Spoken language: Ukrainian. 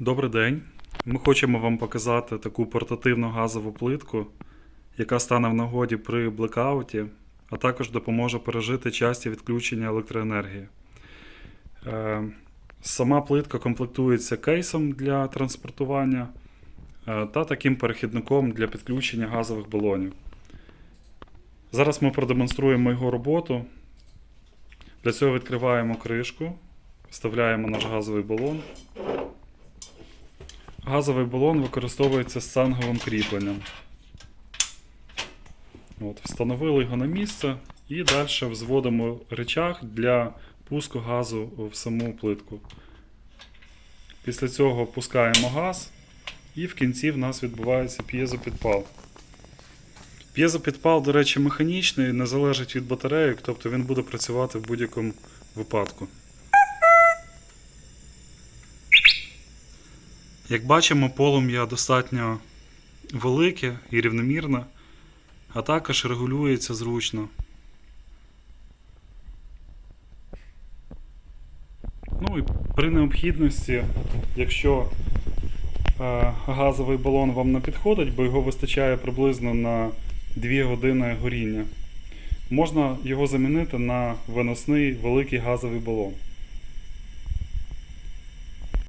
Добрий день. Ми хочемо вам показати таку портативну газову плитку, яка стане в нагоді при блекауті, а також допоможе пережити часті відключення електроенергії. Е, Сама плитка комплектується кейсом для транспортування е, та таким перехідником для підключення газових балонів. Зараз ми продемонструємо його роботу. Для цього відкриваємо кришку, вставляємо наш газовий балон. Газовий балон використовується з цанговим кріпленням. От, встановили його на місце і далі взводимо речах для пуску газу в саму плитку. Pісля цього пускаємо газ, і в кінці в нас відбувається п'єзопідпал. П'єзопідпал, до речі, механічний, не залежить від батарейок, тобто він буде працювати в будь-якому випадку. Як бачимо, полум'я достатньо велике і рівномірне, а також регулюється зручно. Ну і при необхідності, якщо е, газовий балон вам не підходить, бо його вистачає приблизно на 2 години горіння, можна його замінити на виносний великий газовий балон.